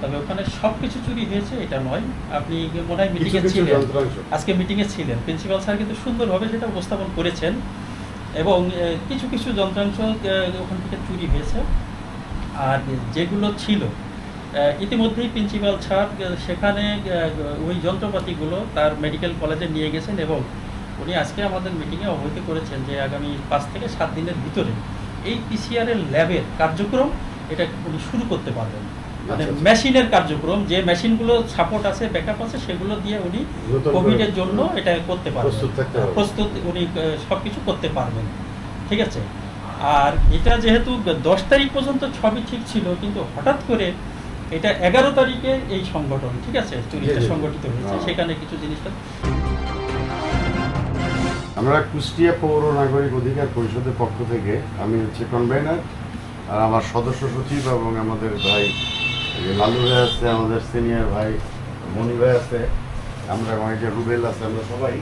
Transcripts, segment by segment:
তবে ওখানে সব কিছু চুরি হয়েছে এটা নয়। আপনি মনে হয় মিটিংয়ে ছিলেন। আজকে মিটিংয়ে ছিলেন। প্রিন্সিপাল স্যার কিন্তু সুন্দরভাবে সেটা উপস্থাপন করেছেন এবং কিছু কিছু যন্ত্রাংশ ওখান থেকে চুরি হয়েছে। আর যেগুলো ছিল ইতিমধ্যেই প্রিন্সিপাল স্যার সেখানে ওই যন্ত্রপাতিগুলো তার মেডিকেল কলেজে নিয়ে গেছেন এবং উনি আজকে আমাদের মিটিংয়ে অবহিত করেছেন যে আগামী পাঁচ থেকে সাত দিনের ভিতরে এই পিসিআর এর ল্যাবের কার্যক্রম এটা উনি শুরু করতে পারবেন। মানে আচ্ছা, আচ্ছা। মেশিনের কার্যক্রম যে মেশিনগুলো সাপোর্ট আছে ব্যাকআপ আছে সেগুলো দিয়ে উনি করে কোভিডের জন্য এটা করতে পারবেন প্রস্তুত। প্রস্তুত উনি সব কিছু করতে পারবেন ঠিক আছে আর এটা যেহেতু দশ তারিখ পর্যন্ত সবই ঠিক ছিল কিন্তু হঠাৎ করে এটা এগারো তারিখে এই সংগঠন ঠিক আছে চুরিটা। সংগঠিত হয়েছে হ্যাঁ। সেখানে কিছু জিনিসটা আমরা কুষ্টিয়া পৌর নাগরিক অধিকার পরিষদের পক্ষ থেকে আমি হচ্ছে কনভেনার আর আমার সদস্য সচিব এবং আমাদের ভাই লালু ভাই আছে, আমাদের সিনিয়র ভাই মনি ভাই আছে, আমরা যে রুবেল আছে, আমরা সবাই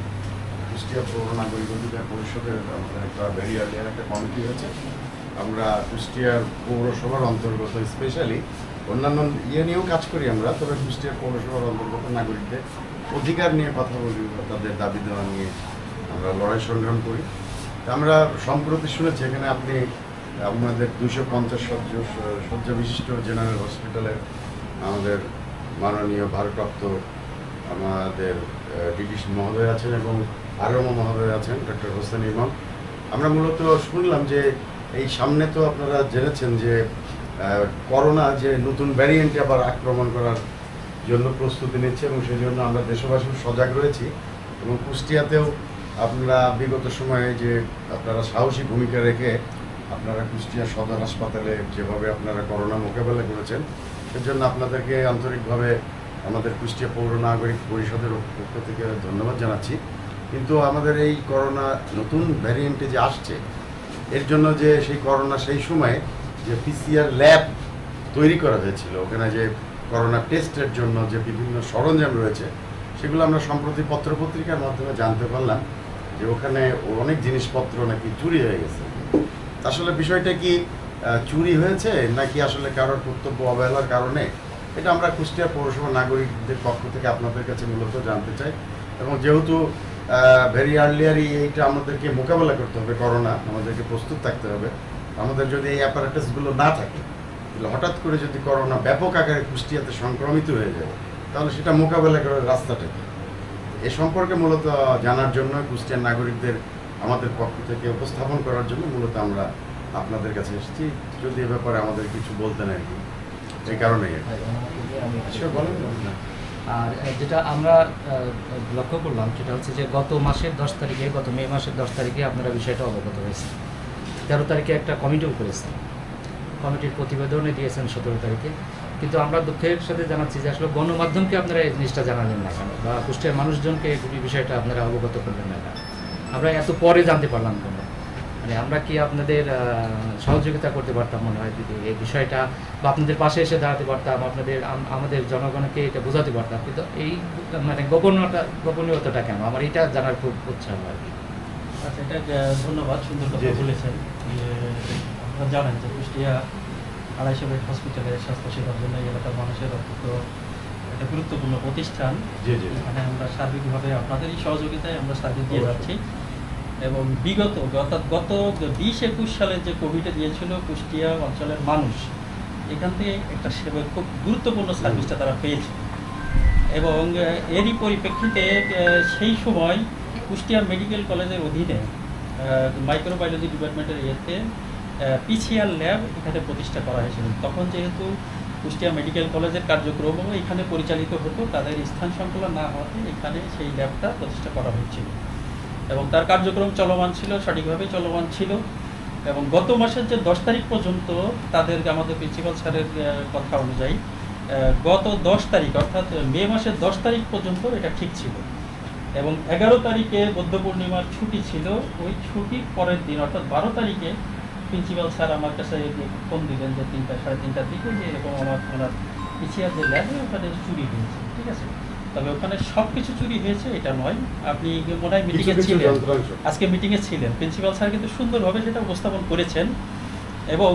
কুষ্টিয়া পৌর নাগরিক অধিকার পরিষদের আমাদের একটা আর্লিয়ার একটা কমিটি হয়েছে। আমরা কুষ্টিয়ার পৌরসভার অন্তর্গত স্পেশালি অন্যান্য ইয়ে নিয়েও কাজ করি আমরা, তবে কুষ্টিয়া পৌরসভার অন্তর্গত নাগরিকদের অধিকার নিয়ে কথা বলি, তাদের দাবি দেওয়া নিয়ে আমরা লড়াই সংগ্রাম করি। আমরা সম্প্রতি শুনেছি, এখানে আপনি আমাদের দুশো পঞ্চাশ সজ্জ শয্যা বিশিষ্ট জেনারেল হসপিটালে আমাদের মাননীয় ভারপ্রাপ্ত আমাদের ডিডিস মহোদয় আছেন এবং আরও মহোদয় আছেন ডক্টর হোসেন ইমাম। আমরা মূলত শুনলাম যে এই সামনে তো আপনারা জেনেছেন যে করোনা যে নতুন ভ্যারিয়েন্টে আবার আক্রমণ করার জন্য প্রস্তুতি নিচ্ছে এবং সেই জন্য আমরা দেশবাসী সজাগ রয়েছি এবং কুষ্টিয়াতেও আপনারা বিগত সময়ে যে আপনারা সাহসী ভূমিকা রেখে আপনারা কুষ্টিয়া সদর হাসপাতালে যেভাবে আপনারা করোনা মোকাবেলা করেছেন, সেজন্য আপনাদেরকে আন্তরিকভাবে আমাদের কুষ্টিয়া পৌর নাগরিক পরিষদের পক্ষ থেকে ধন্যবাদ জানাচ্ছি। কিন্তু আমাদের এই করোনা নতুন ভ্যারিয়েন্টে যে আসছে, এর জন্য যে সেই করোনা সেই সময়ে যে পিসিআর ল্যাব তৈরি করা হয়েছিল, ওখানে যে করোনা টেস্টের জন্য যে বিভিন্ন সরঞ্জাম রয়েছে, সেগুলো আমরা সম্প্রতি পত্রপত্রিকার মাধ্যমে জানতে পারলাম যে ওখানে অনেক জিনিসপত্র নাকি চুরি হয়ে গেছে। আসলে বিষয়টা কি চুরি হয়েছে নাকি আসলে কারোর কর্তব্য অবহেলার কারণে? এটা আমরা কুষ্টিয়া পৌরসভা নাগরিকদের পক্ষ থেকে আপনাদের কাছে মূলত জানতে চাই। এবং যেহেতু ভেরি আর্লিয়ারই এইটা আমাদেরকে মোকাবেলা করতে হবে, করোনা, আমাদেরকে প্রস্তুত থাকতে হবে, আমাদের যদি এই অ্যাপারেটাসগুলো না থাকে, তাহলে হঠাৎ করে যদি করোনা ব্যাপক আকারে কুষ্টিয়াতে সংক্রমিত হয়ে যায়, তাহলে সেটা মোকাবেলা করার রাস্তাটা কি? এ সম্পর্কে মূলত জানার জন্য কুষ্টিয়ার নাগরিকদের আমাদের পক্ষ থেকে উপস্থাপন করার জন্য মূলত আমরা আপনাদের কাছে এসেছি। যদি এ ব্যাপারে আমাদের কিছু বলতেন আর কি। এই কারণেই আর। আর যেটা আমরা লক্ষ্য করলাম সেটা হচ্ছে যে গত মাসের দশ তারিখে গত মে মাসের দশ তারিখে আপনারা বিষয়টা অবগত হয়েছে তেরো তারিখে একটা কমিটিও করেছেন। কমিটির প্রতিবেদনে দিয়েছেন সতেরো তারিখে। কিন্তু আমরা দুঃখের সাথে জানাচ্ছি যে আসলে গণমাধ্যমকে আপনারা এই জিনিসটা জানালেন না কেন? বা কুষ্টিয়ার মানুষজনকে এই বিষয়টা আপনারা অবগত করলেন না কেন? আমরা এত পরে জানতে পারলাম কেন মানে আমরা কি আপনাদের আহ, সহযোগিতা করতে পারতাম মনে হয়? যদি এই বিষয়টা বা আপনাদের পাশে এসে দাঁড়াতে পারতাম আপনাদের আমাদের জনগণকে এটা বোঝাতে পারতাম। কিন্তু এই মানে গোপনীয়তা গোপনীয়তাটা কেন? আমার এটা জানার খুব উৎসাহ আর কি। আচ্ছা এটা ধন্যবাদ সুন্দর কথা বলেছেন। যে আপনারা জানেন যে কুষ্টিয়া আড়াইশো বেড হসপিটালের স্বাস্থ্যসেবার জন্য এলাকার মানুষের অত্যন্ত একটা গুরুত্বপূর্ণ প্রতিষ্ঠান। এখানে আমরা সার্বিকভাবে আপনাদেরই সহযোগিতায় আমরা সার্ভিস দিয়ে যাচ্ছি। এবং বিগত অর্থাৎ গত বিশ একুশ সালে যে কোভিডে দিয়েছিল কুষ্টিয়া অঞ্চলের মানুষ এখান থেকে একটা সেবা খুব গুরুত্বপূর্ণ সার্ভিসটা তারা পেয়েছে। এবং এরই পরিপ্রেক্ষিতে সেই সময় কুষ্টিয়া মেডিকেল কলেজের অধীনে মাইক্রোবায়োলজি ডিপার্টমেন্টের ইয়েতে পিসিআর ল্যাব এখানে প্রতিষ্ঠা করা হয়েছিল। তখন যেহেতু কুষ্টিয়া মেডিকেল কলেজের কার্যক্রমও এখানে পরিচালিত হতো। তাদের স্থান সংকুলন না হওয়াতে এখানে সেই ল্যাবটা প্রতিষ্ঠা করা হয়েছিল। এবং তার কার্যক্রম চলমান ছিল, সঠিকভাবে চলমান ছিল। এবং গত মাসের যে দশ তারিখ পর্যন্ত তাদের, আমাদের প্রিন্সিপাল স্যারের কথা অনুযায়ী গত দশ তারিখ, অর্থাৎ মে মাসের দশ তারিখ পর্যন্ত এটা ঠিক ছিল। এবং এগারো তারিখে বৌদ্ধ পূর্ণিমার ছুটি ছিল। ওই ছুটির পরের দিন, অর্থাৎ বারো তারিখে প্রিন্সিপাল স্যার আমার কাছে ফোন দিলেন যে তিনটা সাড়ে তিনটার দিকে যে এরকম আমার ওনার পিছিয়ে যে ল্যাবে ওখানে চুরি হয়েছে ঠিক আছে? তবে ওখানে সব কিছু চুরি হয়েছে এটা নয়। আপনি মনে হয় মিটিংয়ে ছিলেন। আজকে মিটিংয়ে ছিলেন। প্রিন্সিপাল স্যার কিন্তু সুন্দরভাবে সেটা উপস্থাপন করেছেন এবং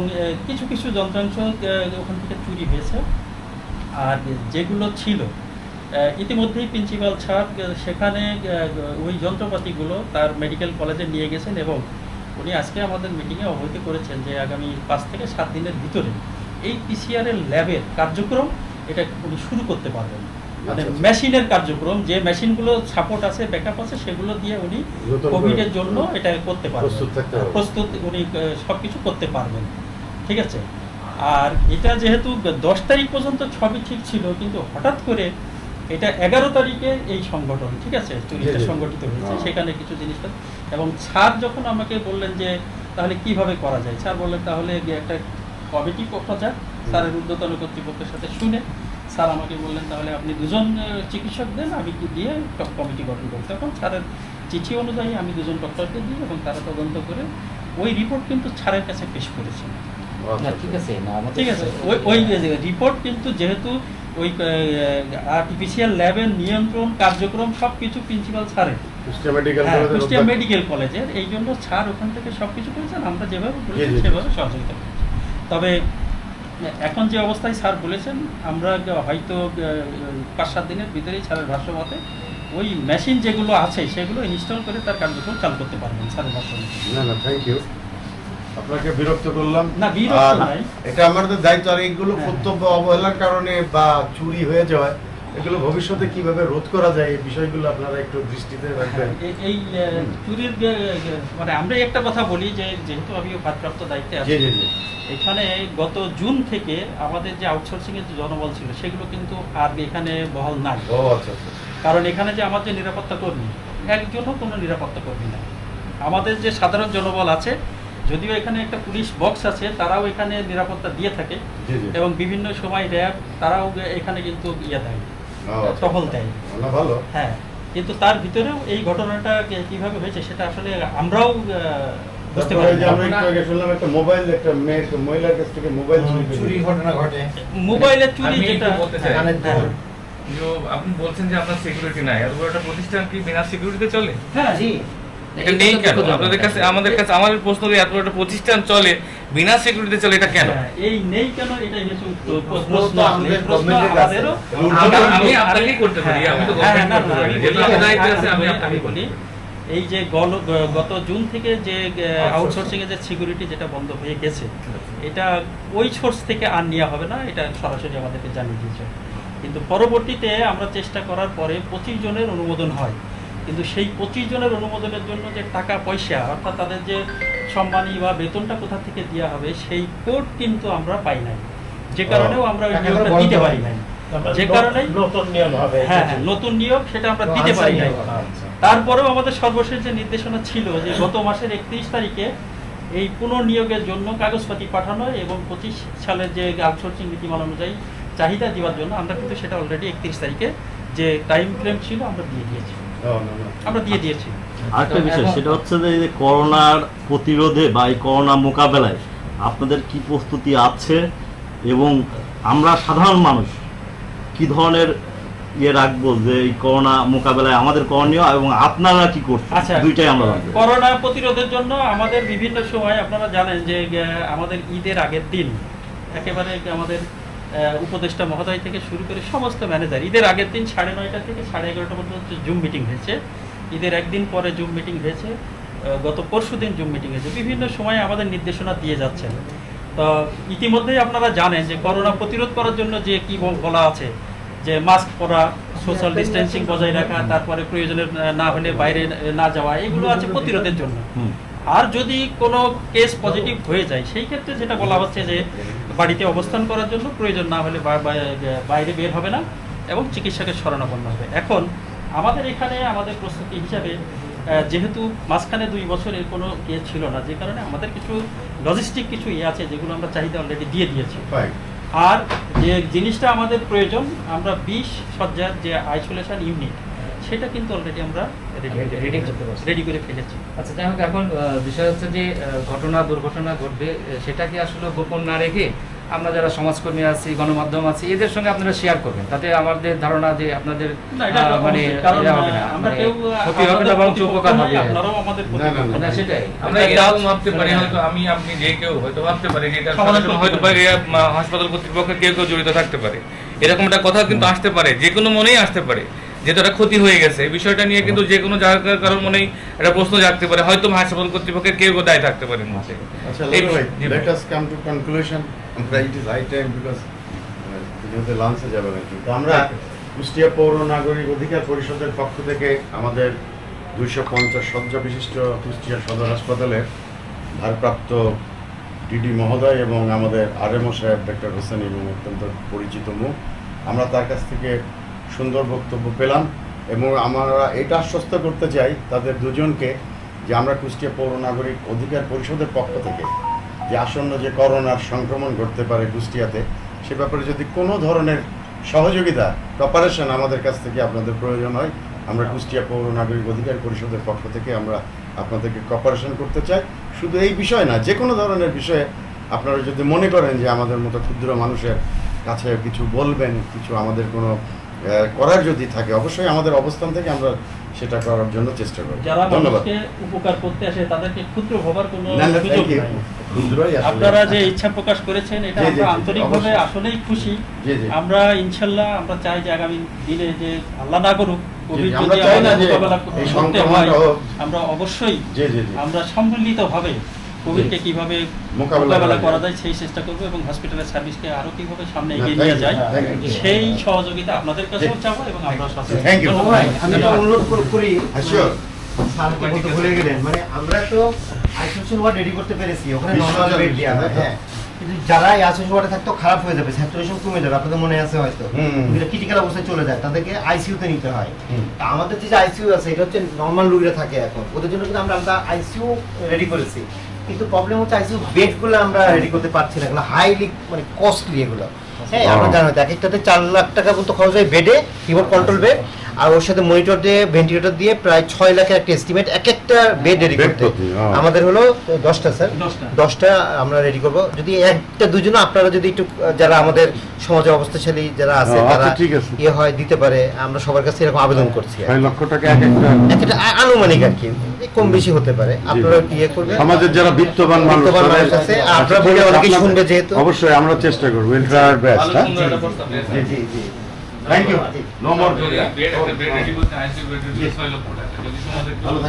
কিছু কিছু যন্ত্রাংশ ওখান থেকে চুরি হয়েছে। আর যেগুলো ছিল ইতিমধ্যেই প্রিন্সিপাল স্যার সেখানে ওই যন্ত্রপাতিগুলো তার মেডিকেল কলেজে নিয়ে গেছেন এবং উনি আজকে আমাদের মিটিংয়ে অবহিত করেছেন যে আগামী পাঁচ থেকে সাত দিনের ভিতরে এই পিসিআর এর ল্যাবের কার্যক্রম এটা উনি শুরু করতে পারবেন। মানে আচ্ছা, আচ্ছা। মেশিনের কার্যক্রম যে মেশিনগুলো সাপোর্ট আছে ব্যাকআপ আছে সেগুলো দিয়ে উনি করে কোভিডের জন্য এটা করতে পারবেন। প্রস্তুত উনি সব কিছু করতে পারবেন। ঠিক আছে? আর এটা যেহেতু দশ তারিখ পর্যন্ত সবই ঠিক ছিল কিন্তু হঠাৎ করে এটা এগারো তারিখে এই সংগঠন ঠিক আছে চুরিটা। সংগঠিত হয়েছে হ্যাঁ। সেখানে কিছু জিনিসটা এবং স্যার যখন আমাকে বললেন যে তাহলে কীভাবে করা যায়? স্যার বললেন তাহলে একটা কমিটি করা যাক স্যারের ঊর্ধ্বতন কর্তৃপক্ষের সাথে শুনে স্যার আমাকে বললেন তাহলে আপনি দুজন চিকিৎসক দেন আমি কি দিয়ে একটা কমিটি গঠন করি। তখন স্যারের চিঠি অনুযায়ী আমি দুজন ডক্টরকে দিই এবং তারা তদন্ত করে ওই রিপোর্ট কিন্তু স্যারের কাছে পেশ করেছেন আচ্ছা, না ঠিক আছে ঠিক আছে ওই ওই রিপোর্ট কিন্তু যেহেতু ওই আর্টিফিশিয়াল ল্যাবের নিয়ন্ত্রণ কার্যক্রম সব কিছু প্রিন্সিপাল স্যারের কুষ্টিয়া মেডিকেল কলেজের এই জন্য স্যার ওখান থেকে সব কিছু করেছেন আমরা যেভাবে জি। সেভাবে সহযোগিতা করেছি। তবে এখন যে অবস্থায় স্যার বলেছেন আমরা হয়তো পাঁচ সাত দিনের ভিতরেই স্যারের ভাষ্যমতে ওই মেশিন যেগুলো আছে সেগুলো ইনস্টল করে তার কার্যক্রম চালু করতে পারবেন স্যারের ভাষ্যমতে না না থ্যাংক ইউ আপনাকে বিরক্ত করলাম। না, বিরক্ত নাই। এটা আমাদের দায়িত্ব আর এইগুলো হ্যাঁ। কর্তব্য অবহেলার কারণে বা চুরি হয়ে যাওয়ায় এগুলো ভবিষ্যতে কীভাবে রোধ করা যায় এই বিষয়গুলো আপনারা একটু দৃষ্টিতে রাখবেন। এই- এই চুরির মানে আমরা একটা কথা বলি যে যেহেতু আমি ভারপ্রাপ্ত দায়িত্বে আছি এখানে গত জুন থেকে আমাদের যে আউটসোর্সিং এর যে জনবল ছিল সেগুলো কিন্তু আর এখানে বহাল নাই। আচ্ছা আচ্ছা। কারণ এখানে যে আমাদের নিরাপত্তা কর্মী একজনও কোনো নিরাপত্তা কর্মী নাই। আমাদের যে সাধারণ জনবল আছে যদিও এখানে একটা পুলিশ বক্স আছে তারাও এখানে নিরাপত্তা দিয়ে থাকে এবং বিভিন্ন সময় র্যাব তারাও এখানে কিন্তু ইয়ে দেয়। টহল দেয়। ভালো। হ্যাঁ কিন্তু তার ভিতরেও এই ঘটনাটা কীভাবে হয়েছে সেটা আসলে আমরাও বুঝতে পারি যে আমরা একটু আগে শুনলাম একটা মোবাইল একটা মেয়ে মহিলার কাছ থেকে মোবাইল চুরি ঘটনা ঘটে। মোবাইলে চুরি যেটা বলতে চাই। হ্যাঁ, হ্যাঁ। আপনি বলছেন যে আপনার সিকিউরিটি নাই। এত বড় একটা প্রতিষ্ঠান কি বিনা সিকিউরিটিতে চলে? হ্যাঁ জি। এটা নেই কেন? আপনাদের কাছে আমাদের কাছে আমাদের প্রশ্ন যে এত একটা প্রতিষ্ঠান চলে বিনা সিকিউরিটিতে চলে এটা কেন? হ্যাঁ, এই নেই কেন হচ্ছে প্রশ্ন আমি- আপনাকেই করতে পারি, হ্যাঁ, আমি তো হ্যাঁ, না, গভর্নমেন্ট না, আমি। বলি, আছে, আমি এই যে গত জুন থেকে যে আউটসোর্সিং এর যে সিকিউরিটি যেটা বন্ধ হয়ে গেছে এটা ওই সোর্স থেকে আর নেওয়া হবে না এটা সরাসরি আমাদেরকে জানিয়ে দিয়েছে। কিন্তু পরবর্তীতে আমরা চেষ্টা করার পরে পঁচিশ জনের অনুমোদন হয়। কিন্তু সেই পঁচিশ জনের অনুমোদনের জন্য যে টাকা পয়সা অর্থাৎ তাদের যে সম্মানী বা বেতনটা কোথা থেকে দেওয়া হবে সেই কোড কিন্তু আমরা পাই নাই। যে কারণেও আমরা ওই নিয়োগটা দিতে পারি নাই। যে কারণে নতুন নিয়ম হবে। হ্যাঁ হ্যাঁ নতুন নিয়োগ সেটা আমরা দিতে পারি নাই। আচ্ছা। তারপরেও আমাদের সর্বশেষ যে নির্দেশনা ছিল যে গত মাসের একত্রিশ তারিখে এই পুনর্নিয়োগের জন্য কাগজপাতি পাঠানো এবং পঁচিশ সালের যে আউটসোর্সিং নীতিমালা অনুযায়ী চাহিদা দেওয়ার জন্য আমরা কিন্তু সেটা অলরেডি একত্রিশ তারিখে যে টাইম ফ্রেম ছিল আমরা দিয়ে দিয়েছি। আমরা দিয়ে দিয়েছি। আরেকটা বিষয় সেটা হচ্ছে যে করোনার প্রতিরোধে বা এই করোনা মোকাবেলায় আপনাদের কি প্রস্তুতি আছে এবং আমরা সাধারণ মানুষ কি ধরনের ইয়ে রাখব যে এই করোনা মোকাবেলায় আমাদের করণীয় এবং আপনারা কি করছেন? আচ্ছা দুইটাই আমরা। করোনা প্রতিরোধের জন্য আমাদের বিভিন্ন সময় আপনারা জানেন যে আমাদের ঈদের আগের দিন একেবারে আমাদের উপদেষ্টা মহোদয় থেকে শুরু করে সমস্ত ম্যানেজার। ঈদের আগের দিন সাড়ে নয়টা থেকে সাড়ে এগারোটা পর্যন্ত জুম মিটিং হয়েছে। ঈদের একদিন পরে জুম মিটিং হয়েছে গত পরশু দিন জুম মিটিং হয়েছে। বিভিন্ন সময় আমাদের নির্দেশনা দিয়ে যাচ্ছেন। তো ইতিমধ্যেই আপনারা জানেন যে করোনা প্রতিরোধ করার জন্য যে কি বলা আছে যে মাস্ক পরা সোশ্যাল ডিস্টেন্সিং বজায় রাখা তারপরে প্রয়োজনের না হলে বাইরে না যাওয়া এগুলো আছে প্রতিরোধের জন্য। আর যদি কোনো কেস পজিটিভ হয়ে যায় সেই ক্ষেত্রে যেটা বলা হচ্ছে যে বাড়িতে অবস্থান করার জন্য প্রয়োজন না হলে বাইরে বের হবে না এবং চিকিৎসাকে শরণাপন্ন হবে। এখন আমাদের এখানে আমাদের প্রস্তুতি হিসাবে যেহেতু মাঝখানে দুই বছরের কোনো ইয়ে ছিল না যে কারণে আমাদের কিছু লজিস্টিক কিছু ইয়ে আছে যেগুলো আমরা চাহিদা অলরেডি দিয়ে দিয়েছি। আর যে জিনিসটা আমাদের প্রয়োজন আমরা বিশ সজ্জার যে আইসোলেশন ইউনিট সেটা কিন্তু অলরেডি আমরা। রেডি করে ফেলেছি। আচ্ছা যাই হোক এখন বিষয় হচ্ছে যে ঘটনা দুর্ঘটনা ঘটবে আহ, সেটা কি আসলে গোপন না রেখে আমরা যারা সমাজকর্মী আছি গণমাধ্যম আছি এদের সঙ্গে আপনারা শেয়ার করবেন? তাতে আমাদের ধারণা যে আপনাদের মানে আমরা মানে কেউ ক্ষতি হবে না বরঞ্চ উপকার হবে। না, সেটাই। আমরা এটাও ভাবতে পারি হয়তো আমি আপনি যে কেউ হয়তো ভাবতে পারি এটা হয়তো পারি। পারি হাসপাতাল কর্তৃপক্ষ কেউ কেউ জড়িত থাকতে পারে। এরকম একটা কথা কিন্তু আসতে পারে যে কোনো মনেই আসতে পারে। যেহেতু একটা ক্ষতি হয়ে গেছে এই বিষয়টা নিয়ে কিন্তু যে কোনো জায়গার কারণ মনেই একটা প্রশ্ন জাগতে পারে হয়তো হাসপাতাল কর্তৃপক্ষের কেউ দায় থাকতে পারে মধ্যে let us come to conclusion আমরা it is high time because লাঞ্চে যাবে নাকি তো আমরা কুষ্টিয়া পৌর নাগরিক অধিকার পরিষদের পক্ষ থেকে আমাদের দুইশো পঞ্চাশ শয্যা বিশিষ্ট কুষ্টিয়া সদর হাসপাতালের ভারপ্রাপ্ত ডিডি মহোদয় এবং আমাদের আরএমও সাহেব ডক্টর হোসেন এবং অত্যন্ত পরিচিত মুখ আমরা তার কাছ থেকে সুন্দর বক্তব্য পেলাম এবং আমরা এটা আশ্বস্ত করতে চাই তাদের দুজনকে যে আমরা কুষ্টিয়া পৌর নাগরিক অধিকার পরিষদের পক্ষ থেকে যে আসন্ন যে করোনার সংক্রমণ ঘটতে পারে কুষ্টিয়াতে, সে ব্যাপারে যদি কোনো ধরনের সহযোগিতা কপারেশন আমাদের কাছ থেকে আপনাদের প্রয়োজন হয়, আমরা কুষ্টিয়া পৌর নাগরিক অধিকার পরিষদের পক্ষ থেকে আমরা আপনাদেরকে কপারেশন করতে চাই। শুধু এই বিষয় না, যে কোনো ধরনের বিষয়ে আপনারা যদি মনে করেন যে আমাদের মতো ক্ষুদ্র মানুষের কাছে কিছু বলবেন, কিছু আমাদের কোনো করার যদি থাকে অবশ্যই আমাদের অবস্থান থেকে আমরা সেটা করার জন্য চেষ্টা করব। ধন্যবাদ। উপকার করতে আসে তাদেরকে ক্ষুদ্র ভাবার কোনো আপনারা যে ইচ্ছা প্রকাশ করেছেন এটা আমরা আন্তরিকভাবে আসলেই খুশি। আমরা ইনশাল্লাহ আমরা চাই যে আগামী দিনে যে আল্লাহ না করুক আমরা অবশ্যই আমরা সম্মিলিতভাবে কোভিডকে কীভাবে মোকাবেলা করা যায়। সেই চেষ্টা করব এবং হসপিটালের সার্ভিসকে আরও কীভাবে সামনে এগিয়ে নিয়ে যায় সেই সহযোগিতা আপনাদের কাছেও চাবো এবং আমরা আমি অনুরোধ করি হ্যাঁ, ভুলে গেলেন। মানে আমরা তো আইসোলেশন ওয়ার্ড রেডি করতে পেরেছি। ওখানে নর্মাল বেড দেওয়া হ্যাঁ কিন্তু যারা এই আইসোলেশন ওয়ার্ডে থাকতো খারাপ হয়ে যাবে স্যাচুরেশন কমে যাবে আপনাদের মনে আছে হয়তো। ক্রিটিক্যাল অবস্থায় চলে যায়। তাদেরকে আইসিইউতে নিতে হয়। তা আমাদের যে আইসিইউ আছে এটা হচ্ছে নর্মাল রোগীরা থাকে এখন। ওদের জন্য কিন্তু আমরা আলাদা আইসিইউ রেডি করেছি। কিন্তু প্রবলেম হচ্ছে আইসিইউ বেডগুলো আমরা রেডি করতে পারছি না, এগুলো হাইলি মানে কস্টলি এগুলো। হ্যাঁ আমরা ও। এক একটাতে চার লাখ টাকা পর্যন্ত খরচ হয় বেডে কিবোর্ড কন্ট্রোল বেড আর ওর সাথে মনিটর দিয়ে ভেন্টিলেটর দিয়ে প্রায় ছয় লাখের একটা এস্টিমেট এক একটা বেড রেডি করতে। আমাদের হলো দশটা স্যার দশটা। দশটা আমরা রেডি করব। যদি একটা দুজন আপনারা যদি একটু যারা আমাদের সমাজে অবস্থাশালী যারা আছে আচ্ছা, তারা ইয়ে হয় দিতে পারে আমরা সবার কাছে এরকম আবেদন করছি লক্ষ টাকা এক একটা। আনুমানিক আর কি কম বেশি হতে পারে। আপনারা ইয়ে করবেন। সমাজের যারা বিত্তবান মানুষ আছে, আচ্ছা, আপনারা বলে অনেকেই শুনবে যেহেতু। অবশ্যই আমরা চেষ্টা করব হ্যাঁ প্রস্তাব দিয়েছেন। জি জি জি থ্যাংক ইউ নো মোর ভালো